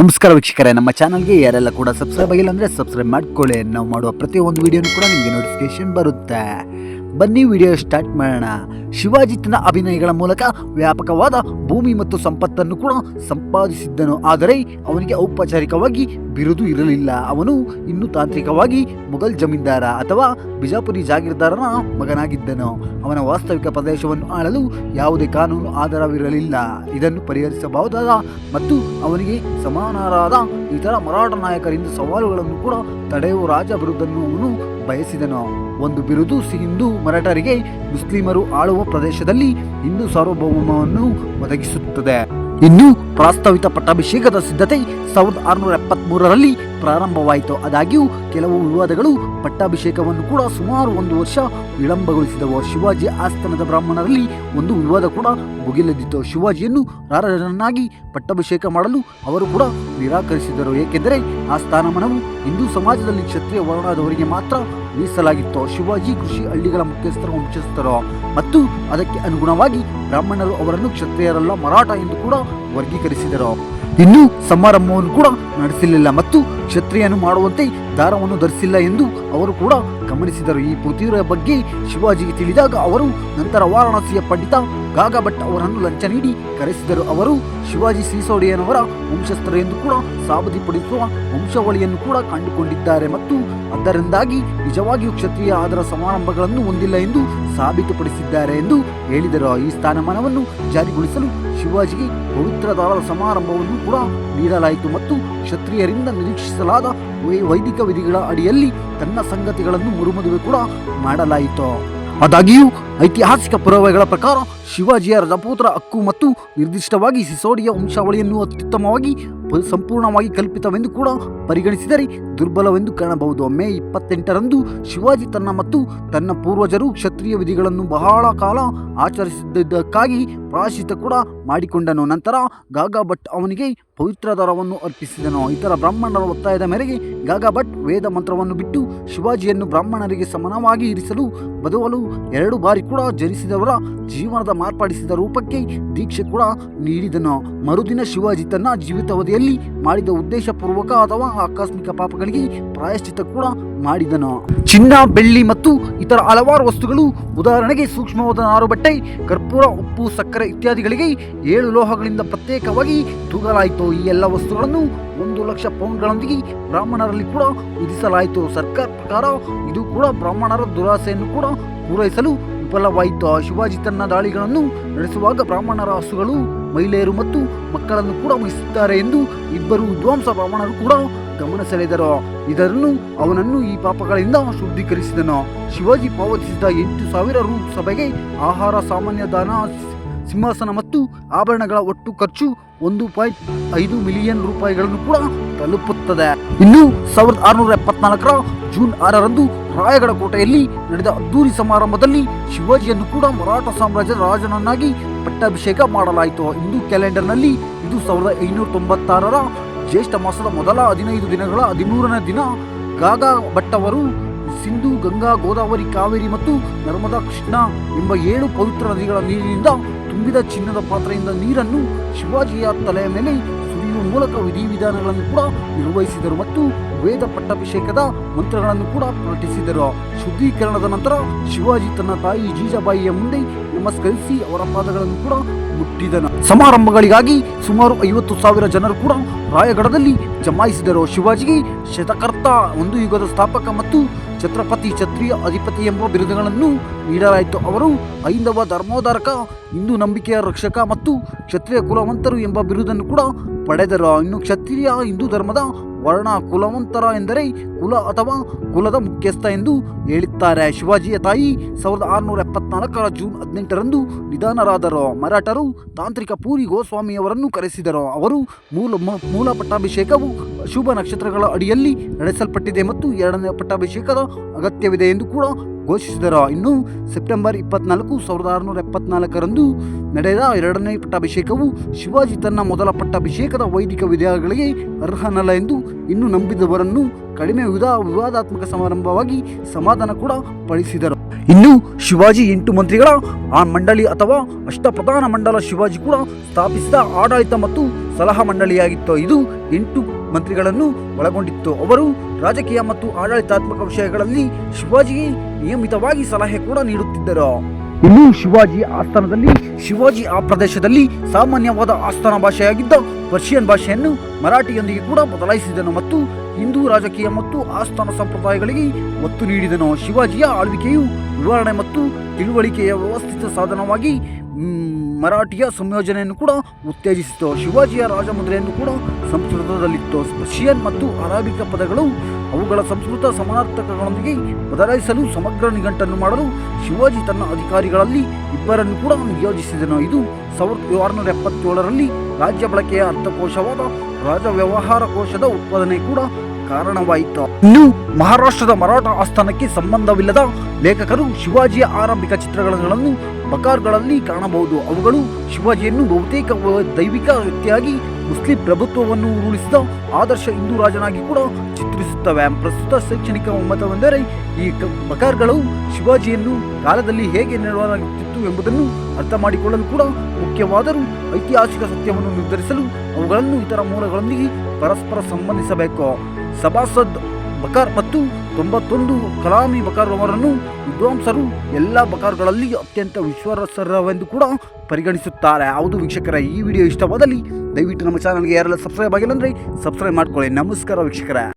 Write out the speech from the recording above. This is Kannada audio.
ನಮಸ್ಕಾರ ವೀಕ್ಷಕರೇ, ನಮ್ಮ ಚಾನಲ್ಗೆ ಯಾರೆಲ್ಲ ಕೂಡ ಸಬ್ಸ್ಕ್ರೈಬ್ ಆಗಿಲ್ಲ ಅಂದರೆ ಸಬ್ಸ್ಕ್ರೈಬ್ ಮಾಡ್ಕೊಳ್ಳಿ. ನಾವು ಮಾಡುವ ಪ್ರತಿಯೊಂದು ವಿಡಿಯೋನು ಕೂಡ ನಿಮಗೆ ನೋಟಿಫಿಕೇಶನ್ ಬರುತ್ತೆ. ಬನ್ನಿ ವಿಡಿಯೋ ಸ್ಟಾರ್ಟ್ ಮಾಡೋಣ. ಶಿವಾಜಿತ್ನ ಅಭಿನಯಗಳ ಮೂಲಕ ವ್ಯಾಪಕವಾದ ಭೂಮಿ ಮತ್ತು ಸಂಪತ್ತನ್ನು ಕೂಡ ಸಂಪಾದಿಸಿದ್ದನು. ಆದರೆ ಅವನಿಗೆ ಔಪಚಾರಿಕವಾಗಿ ಬಿರುದು ಇರಲಿಲ್ಲ. ಅವನು ಇನ್ನೂ ತಾಂತ್ರಿಕವಾಗಿ ಮೊಘಲ್ ಜಮೀನ್ದಾರ ಅಥವಾ ಬಿಜಾಪುರಿ ಜಾಗೀರ್ದಾರನ ಮಗನಾಗಿದ್ದನು. ಅವನ ವಾಸ್ತವಿಕ ಪ್ರದೇಶವನ್ನು ಆಳಲು ಯಾವುದೇ ಕಾನೂನು ಆಧಾರವಿರಲಿಲ್ಲ. ಇದನ್ನು ಪರಿಹರಿಸಬಹುದಾದ ಮತ್ತು ಅವನಿಗೆ ಸಮಾನರಾದ ಇತರ ಮರಾಠ ನಾಯಕರಿಂದ ಸವಾಲುಗಳನ್ನು ಕೂಡ ತಡೆಯುವ ರಾಜ ಬಿರುದನ್ನು ಅವನು ಬಯಸಿದನು. ಒಂದು ಬಿರುದು ಹಿಂದೂ ಮರಾಠರಿಗೆ ಮುಸ್ಲಿಮರು ಆಳುವ ಪ್ರದೇಶದಲ್ಲಿ ಹಿಂದೂ ಸಾರ್ವಭೌಮವನ್ನು ಒದಗಿಸುತ್ತದೆ. ಇನ್ನು ಪ್ರಾಸ್ತಾವಿತ ಪಟ್ಟಾಭಿಷೇಕದ ಸಿದ್ಧತೆ ಸಾವಿರದ ಆರುನೂರ ಎಪ್ಪತ್ಮೂರರಲ್ಲಿ ಪ್ರಾರಂಭವಾಯಿತು. ಆದಾಗ್ಯೂ, ಕೆಲವು ವಿವಾದಗಳು ಪಟ್ಟಾಭಿಷೇಕವನ್ನು ಕೂಡ ಸುಮಾರು ಒಂದು ವರ್ಷ ವಿಳಂಬಗೊಳಿಸಿದವು. ಶಿವಾಜಿ ಆಸ್ಥಾನದ ಬ್ರಾಹ್ಮಣರಲ್ಲಿ ಒಂದು ವಿವಾದ ಕೂಡ ಭುಗಿಲೆದ್ದಿತ್ತು ಶಿವಾಜಿಯನ್ನು ರಾಜನನ್ನಾಗಿ ಪಟ್ಟಾಭಿಷೇಕ ಮಾಡಲು ಅವರು ಕೂಡ ನಿರಾಕರಿಸಿದರು. ಏಕೆಂದರೆ, ಆ ಸ್ಥಾನಮಾನವು ಹಿಂದೂ ಸಮಾಜದಲ್ಲಿ ಕ್ಷತ್ರಿಯ ವರ್ಣದವರಿಗೆ ಮಾತ್ರ ಮೀಸಲಾಗಿತ್ತು. ಶಿವಾಜಿ ಕೃಷಿ ಹಳ್ಳಿಗಳ ಮುಖ್ಯಸ್ಥರ ವಂಶಸ್ಥರು ಮತ್ತು ಅದಕ್ಕೆ ಅನುಗುಣವಾಗಿ ಬ್ರಾಹ್ಮಣರು ಅವರನ್ನು ಕ್ಷತ್ರಿಯರಲ್ಲ, ಮರಾಠ ಎಂದು ಕೂಡ ವರ್ಗೀಕರಿಸಿದರು. ಇನ್ನು ಸಮಾರಂಭವನ್ನು ಕೂಡ ನಡೆಸಲಿಲ್ಲ ಮತ್ತು ಕ್ಷತ್ರಿಯನ್ನು ಮಾಡುವಂತೆ ದಾರವನ್ನು ಧರಿಸಿಲ್ಲ ಎಂದು ಅವರು ಕೂಡ ಗಮನಿಸಿದರು. ಈ ಪೃಥ್ವಿಯ ಬಗ್ಗೆ ಶಿವಾಜಿಗೆ ತಿಳಿದಾಗ ಅವರು ನಂತರ ವಾರಾಣಸಿಯ ಪಂಡಿತ ಗಾಗಾ ಭಟ್ ಅವರನ್ನು ಲಂಚ ನೀಡಿ ಕರೆಸಿದರು ಅವರು. ಶಿವಾಜಿ ಸಿಸೋಡಿಯನವರ ವಂಶಸ್ಥರು ಎಂದು ಕೂಡ ಸಾಬದಿಪಡಿಸುವ ವಂಶಾವಳಿಯನ್ನು ಕೂಡ ಕಂಡುಕೊಂಡಿದ್ದಾರೆ ಮತ್ತು ಅದರಿಂದಾಗಿ ನಿಜವಾಗಿಯೂ ಕ್ಷತ್ರಿಯ ಆದರ ಸಮಾರಂಭಗಳನ್ನು ಹೊಂದಿಲ್ಲ ಎಂದು ಸಾಬೀತುಪಡಿಸಿದ್ದಾರೆ ಎಂದು ಹೇಳಿದರು. ಈ ಸ್ಥಾನಮಾನವನ್ನು ಜಾರಿಗೊಳಿಸಲು ಶಿವಾಜಿಗೆ ಪವಿತ್ರದಾರರ ಸಮಾರಂಭವನ್ನು ಕೂಡ ನೀಡಲಾಯಿತು ಮತ್ತು ಕ್ಷತ್ರಿಯರಿಂದ ನಿರೀಕ್ಷಿಸಲಾದ ವೈದಿಕ ವಿಧಿಗಳ ಅಡಿಯಲ್ಲಿ ತನ್ನ ಸಂಗತಿಗಳನ್ನು ಮರುಮದುವೆ ಕೂಡ ಮಾಡಲಾಯಿತು. ಆದಾಗ್ಯೂ, ಐತಿಹಾಸಿಕ ಪುರಾವೆಗಳ ಪ್ರಕಾರ ಶಿವಾಜಿಯ ರಜಪೂತ್ರ ಹಕ್ಕು ಮತ್ತು ನಿರ್ದಿಷ್ಟವಾಗಿ ಸಿಸೋಡಿಯ ವಂಶಾವಳಿಯನ್ನು ಅತ್ಯುತ್ತಮವಾಗಿ ಸಂಪೂರ್ಣವಾಗಿ ಕಲ್ಪಿತವೆಂದು ಕೂಡ ಪರಿಗಣಿಸಿದರೆ ದುರ್ಬಲವೆಂದು ಕಾಣಬಹುದು. ಮೇ ಇಪ್ಪತ್ತೆಂಟರಂದು ಶಿವಾಜಿ ತನ್ನ ಮತ್ತು ತನ್ನ ಪೂರ್ವಜರು ಕ್ಷತ್ರಿಯ ವಿಧಿಗಳನ್ನು ಬಹಳ ಕಾಲ ಆಚರಿಸಿದ್ದಕ್ಕಾಗಿ ಪ್ರಾಶಿತ ಕೂಡ ಮಾಡಿಕೊಂಡನು. ನಂತರ ಗಾಗಾ ಭಟ್ ಅವನಿಗೆ ಪವಿತ್ರ ದರವನ್ನು ಅರ್ಪಿಸಿದನು. ಇತರ ಬ್ರಾಹ್ಮಣರ ಒತ್ತಾಯದ ಮೇರೆಗೆ ಗಾಗಾ ಭಟ್ ವೇದ ಮಂತ್ರವನ್ನು ಬಿಟ್ಟು ಶಿವಾಜಿಯನ್ನು ಬ್ರಾಹ್ಮಣರಿಗೆ ಸಮನವಾಗಿ ಇರಿಸಲು ಬದುವಲು ಎರಡು ಬಾರಿ ಕೂಡ ಜನಿಸಿದವರ ಜೀವನದ ಮಾರ್ಪಡಿಸಿದ ರೂಪಕ್ಕೆ ದೀಕ್ಷೆ ಕೂಡ ನೀಡಿದನು. ಮರುದಿನ ಶಿವಾಜಿ ತನ್ನ ಜೀವಿತಾವಧಿಯಲ್ಲಿ ಮಾಡಿದ ಉದ್ದೇಶಪೂರ್ವಕ ಅಥವಾ ಆಕಸ್ಮಿಕ ಪಾಪಗಳಿಗೆ ಪ್ರಾಯಶ್ಚಿತ್ತ ಕೂಡ ಮಾಡಿದನು. ಚಿನ್ನ, ಬೆಳ್ಳಿ ಮತ್ತು ಇತರ ಹಲವಾರು ವಸ್ತುಗಳು ಉದಾಹರಣೆಗೆ ಸೂಕ್ಷ್ಮವಾದ ನಾರು ಬಟ್ಟೆ ಕರ್ಪೂರ, ಉಪ್ಪು, ಸಕ್ಕರೆ ಇತ್ಯಾದಿಗಳಿಗೆ ಏಳು ಲೋಹಗಳಿಂದ ಪ್ರತ್ಯೇಕವಾಗಿ ತೂಗಲಾಯಿತು. ಈ ಎಲ್ಲ ವಸ್ತುಗಳನ್ನು ಒಂದು ಲಕ್ಷ ಪೌಂಡ್ಗಳೊಂದಿಗೆ ಬ್ರಾಹ್ಮಣರಲ್ಲಿ ಕೂಡ ವಿಧಿಸಲಾಯಿತು. ಸರ್ಕಾರ ಪ್ರಕಾರ ಇದು ಕೂಡ ಬ್ರಾಹ್ಮಣರ ದುರಾಸೆಯನ್ನು ಕೂಡ ಪೂರೈಸಲು ವಿಫಲವಾಯಿತು. ಶಿವಾಜಿ ತನ್ನ ದಾಳಿಗಳನ್ನು ನಡೆಸುವಾಗ ಬ್ರಾಹ್ಮಣರ ಹಸುಗಳು, ಮಹಿಳೆಯರು ಮತ್ತು ಮಕ್ಕಳನ್ನು ಕೂಡ ವಹಿಸುತ್ತಾರೆ ಎಂದು ಇಬ್ಬರು ವಿದ್ವಾಂಸ ಬ್ರಾಹ್ಮಣರು ಕೂಡ ಗಮನ ಸೆಳೆದರು ಇದನ್ನು ಅವನನ್ನು ಈ ಪಾಪಗಳಿಂದ ಶುದ್ಧೀಕರಿಸಿದನು. ಶಿವಾಜಿ ಪಾವತಿಸಿದ ಎಂಟು ಸಾವಿರ ರು ಸಭೆಗೆ ಆಹಾರ, ಸಾಮಾನ್ಯ, ದಾನ, ಸಿಂಹಾಸನ ಮತ್ತು ಆಭರಣಗಳ ಒಟ್ಟು ಖರ್ಚು ಒಂದು ಪಾಯಿಂಟ್ ಐದು ಮಿಲಿಯನ್ ರೂಪಾಯಿಗಳನ್ನು ಕೂಡ ತಲುಪುತ್ತದೆ. ಇನ್ನು ಸಾವಿರದ ಆರುನೂರ ಎಪ್ಪತ್ನಾಲ್ಕರ ಜೂನ್ ಆರರಂದು ರಾಯಗಡ ಕೋಟೆಯಲ್ಲಿ ನಡೆದ ಅದ್ದೂರಿ ಸಮಾರಂಭದಲ್ಲಿ ಶಿವಾಜಿಯನ್ನು ಕೂಡ ಮರಾಠ ಸಾಮ್ರಾಜ್ಯದ ರಾಜನನ್ನಾಗಿ ಪಟ್ಟಾಭಿಷೇಕ ಮಾಡಲಾಯಿತು. ಹಿಂದೂ ಕ್ಯಾಲೆಂಡರ್ನಲ್ಲಿ ಇದು ಸಾವಿರದ ಐನೂರ ತೊಂಬತ್ತಾರರ ಜ್ಯೇಷ್ಠ ಮಾಸದ ಮೊದಲ ಹದಿನೈದು ದಿನಗಳ ಹದಿಮೂರನೇ ದಿನ ಗಾಗಾ ಭಟ್ಟವರು ಸಿಂಧು, ಗಂಗಾ, ಗೋದಾವರಿ, ಕಾವೇರಿ ಮತ್ತು ನರ್ಮದಾ ಕೃಷ್ಣ ಎಂಬ ಏಳು ಪವಿತ್ರ ನದಿಗಳ ನೀರಿನಿಂದ ತುಂಬಿದ ಚಿನ್ನದ ಪಾತ್ರೆಯಿಂದ ನೀರನ್ನು ಶಿವಾಜಿಯ ತಲೆಯ ಮೇಲೆ ಸುರಿಯುವ ಮೂಲಕ ವಿಧಿವಿಧಾನಗಳನ್ನು ಕೂಡ ನಿರ್ವಹಿಸಿದರು ಮತ್ತು ವೇದ ಪಟ್ಟಾಭಿಷೇಕದ ಮಂತ್ರಗಳನ್ನು ಕೂಡ ಪ್ರಕಟಿಸಿದರು. ಶುದ್ಧೀಕರಣದ ನಂತರ ಶಿವಾಜಿ ತನ್ನ ತಾಯಿ ಜೀಜಾಬಾಯಿಯ ಮುಂದೆ ನಮಸ್ಕರಿಸಿ ಅವರ ಪಾದಗಳನ್ನು ಕೂಡ ಮುಟ್ಟಿದನು. ಸಮಾರಂಭಗಳಿಗಾಗಿ ಸುಮಾರು ಐವತ್ತು ಸಾವಿರ ಜನರು ಕೂಡ ರಾಯಗಢದಲ್ಲಿ ಜಮಾಯಿಸಿದರು. ಶಿವಾಜಿಗೆ ಶತಕರ್ತ, ಒಂದು ಯುಗದ ಸ್ಥಾಪಕ ಮತ್ತು ಛತ್ರಪತಿ ಕ್ಷತ್ರಿಯ ಅಧಿಪತಿ ಎಂಬ ಬಿರುದುಗಳನ್ನು ನೀಡಲಾಯಿತು. ಅವರು ಐಂದವ ಧರ್ಮೋದಾರಕ ಹಿಂದೂ ನಂಬಿಕೆಯ ರಕ್ಷಕ ಮತ್ತು ಕ್ಷತ್ರಿಯ ಕುಲವಂತರು ಎಂಬ ಬಿರುದನ್ನು ಕೂಡ ಪಡೆದರು. ಇನ್ನು ಕ್ಷತ್ರಿಯ ಹಿಂದೂ ಧರ್ಮದ ವರ್ಣ ಕುಲವಂತರ ಎಂದರೆ ಕುಲ ಅಥವಾ ಕುಲದ ಮುಖ್ಯಸ್ಥ ಎಂದು ಹೇಳುತ್ತಾರೆ ಶಿವಾಜಿಯ ತಾಯಿ ಸಾವಿರದ ಆರುನೂರ ಎಪ್ಪತ್ನಾಲ್ಕರ ಜೂನ್ ಹದಿನೆಂಟರಂದು ನಿಧನರಾದರು ಮರಾಠರು ತಾಂತ್ರಿಕ ಪೂರಿ ಗೋಸ್ವಾಮಿಯವರನ್ನು ಕರೆಸಿದರು. ಅವರು ಮೂಲ ಮೂಲ ಪಟ್ಟಾಭಿಷೇಕವು ಶುಭ ನಕ್ಷತ್ರಗಳ ಅಡಿಯಲ್ಲಿ ನಡೆಸಲ್ಪಟ್ಟಿದೆ ಮತ್ತು ಎರಡನೇ ಪಟ್ಟಾಭಿಷೇಕದ ಅಗತ್ಯವಿದೆ ಎಂದು ಕೂಡ ಘೋಷಿಸಿದರು. ಇನ್ನು ಸೆಪ್ಟೆಂಬರ್ ಇಪ್ಪತ್ನಾಲ್ಕು ಸಾವಿರದ ಆರುನೂರ ಎಪ್ಪತ್ನಾಲ್ಕರಂದು ನಡೆದ ಎರಡನೇ ಪಟ್ಟಾಭಿಷೇಕವು ಶಿವಾಜಿ ತನ್ನ ಮೊದಲ ಪಟ್ಟಾಭಿಷೇಕದ ವೈದಿಕ ವಿಧಾನಗಳಿಗೆ ಅರ್ಹನಲ್ಲ ಎಂದು ಇನ್ನು ನಂಬಿದವರನ್ನು ಕಡಿಮೆ ವಿಧಾ, ವಿವಾದಾತ್ಮಕ ಸಮಾರಂಭವಾಗಿ ಸಮಾಧಾನ ಕೂಡ ಪಡಿಸಿದರು. ಇನ್ನು ಶಿವಾಜಿ ಎಂಟು ಮಂತ್ರಿಗಳ ಆ ಮಂಡಳಿ ಅಥವಾ ಅಷ್ಟಪ್ರಧಾನ ಮಂಡಲ ಶಿವಾಜಿ ಕೂಡ ಸ್ಥಾಪಿಸಿದ ಆಡಳಿತ ಮತ್ತು ಸಲಹಾ ಮಂಡಳಿಯಾಗಿತ್ತು. ಇದು ಎಂಟು ಮಂತ್ರಿಗಳನ್ನು ಒಳಗೊಂಡಿತ್ತು. ಅವರು ರಾಜಕೀಯ ಮತ್ತು ಆಡಳಿತಾತ್ಮಕ ವಿಷಯಗಳಲ್ಲಿ ಶಿವಾಜಿಗೆ ನಿಯಮಿತವಾಗಿ ಸಲಹೆ ಕೂಡ ನೀಡುತ್ತಿದ್ದರು. ಇನ್ನು ಶಿವಾಜಿ ಆಸ್ಥಾನದಲ್ಲಿ, ಶಿವಾಜಿ ಆ ಪ್ರದೇಶದಲ್ಲಿ ಸಾಮಾನ್ಯವಾದ ಆಸ್ಥಾನ ಭಾಷೆಯಾಗಿದ್ದ ಪರ್ಷಿಯನ್ ಭಾಷೆಯನ್ನು ಮರಾಠಿಯೊಂದಿಗೆ ಕೂಡ ಬದಲಾಯಿಸಿದನು ಮತ್ತು ಹಿಂದೂ ರಾಜಕೀಯ ಮತ್ತು ಆಸ್ಥಾನ ಸಂಪ್ರದಾಯಗಳಿಗೆ ಒತ್ತು ನೀಡಿದನು. ಶಿವಾಜಿಯ ಆಳ್ವಿಕೆಯು ವಿವರಣೆ ಮತ್ತು ತಿಳುವಳಿಕೆಯ ವ್ಯವಸ್ಥಿತ ಸಾಧನವಾಗಿ ಮರಾಠಿಯ ಸಂಯೋಜನೆಯನ್ನು ಕೂಡ ಉತ್ತೇಜಿಸಿತು. ಶಿವಾಜಿಯ ರಾಜಮುದ್ರೆಯನ್ನು ಕೂಡ ಸಂಸ್ಕೃತದಲ್ಲಿತ್ತು. ಪರ್ಷಿಯನ್ ಮತ್ತು ಅರಾಬಿಕ ಪದಗಳು ಅವುಗಳ ಸಂಸ್ಕೃತ ಸಮಾನಾರ್ಥಕಗಳೊಂದಿಗೆ ಬದಲಾಯಿಸಲು ಸಮಗ್ರ ನಿಘಂಟನ್ನು ಮಾಡಲು ಶಿವಾಜಿ ತನ್ನ ಅಧಿಕಾರಿಗಳಲ್ಲಿ ಇಬ್ಬರನ್ನು ಕೂಡ ನಿಯೋಜಿಸಿದನು. ಇದು ಸಾವಿರದ ಆರುನೂರ ಎಪ್ಪತ್ತೇಳರಲ್ಲಿ ರಾಜ್ಯ ಬಳಕೆಯ ಅರ್ಥಕೋಶವಾದ ರಾಜ ವ್ಯವಹಾರ ಕೋಶದ ಉತ್ಪಾದನೆ ಕೂಡ ಕಾರಣವಾಯಿತು. ಇನ್ನು ಮಹಾರಾಷ್ಟ್ರದ ಮರಾಠ ಆಸ್ಥಾನಕ್ಕೆ ಸಂಬಂಧವಿಲ್ಲದ ಲೇಖಕರು ಶಿವಾಜಿಯ ಆರಂಭಿಕ ಚಿತ್ರಗಳನ್ನು ಬಕಾರ್ಗಳಲ್ಲಿ ಕಾಣಬಹುದು. ಅವುಗಳು ಶಿವಾಜಿಯನ್ನು ಬಹುತೇಕ ದೈವಿಕ ವ್ಯಕ್ತಿಯಾಗಿ ಮುಸ್ಲಿಂ ಪ್ರಭುತ್ವವನ್ನು ಉರುಳಿಸಿದ ಆದರ್ಶ ಹಿಂದೂ ರಾಜನಾಗಿ ಕೂಡ ಚಿತ್ರಿಸುತ್ತವೆ. ಪ್ರಸ್ತುತ ಶೈಕ್ಷಣಿಕ ಒಮ್ಮತವೆಂದರೆ ಈ ಬಕಾರ್ಗಳು ಶಿವಾಜಿಯನ್ನು ಕಾಲದಲ್ಲಿ ಹೇಗೆ ನೆರವಾಗುತ್ತಿತ್ತು ಎಂಬುದನ್ನು ಅರ್ಥ ಮಾಡಿಕೊಳ್ಳಲು ಕೂಡ ಮುಖ್ಯವಾದರೂ ಐತಿಹಾಸಿಕ ಸತ್ಯವನ್ನು ನಿರ್ಧರಿಸಲು ಅವುಗಳನ್ನು ಇತರ ಮೂಲಗಳೊಂದಿಗೆ ಪರಸ್ಪರ ಸಂಬಂಧಿಸಬೇಕು. ಸಭಾಸದ್ ಬಕಾರ್ ಮತ್ತು ತೊಂಬತ್ತೊಂದು ಕಲಾಮಿ ಬಕಾರ್ ಅವರನ್ನು ವಿದ್ವಾಂಸರು ಎಲ್ಲ ಬಕಾರ್ಗಳಲ್ಲಿ ಅತ್ಯಂತ ವಿಶ್ವಾಸಾರ್ಹವೆಂದು ಕೂಡ ಪರಿಗಣಿಸುತ್ತಾರೆ. ಹೌದು ವೀಕ್ಷಕರ, ಈ ವಿಡಿಯೋ ಇಷ್ಟವಾದಲ್ಲಿ ದಯವಿಟ್ಟು ನಮ್ಮ ಚಾನಲ್ಗೆ ಯಾರೆಲ್ಲ ಸಬ್ಸ್ಕ್ರೈಬ್ ಆಗಿಲ್ಲ ಅಂದರೆ ಸಬ್ಸ್ಕ್ರೈಬ್ ಮಾಡ್ಕೊಳ್ಳಿ. ನಮಸ್ಕಾರ ವೀಕ್ಷಕರೇ.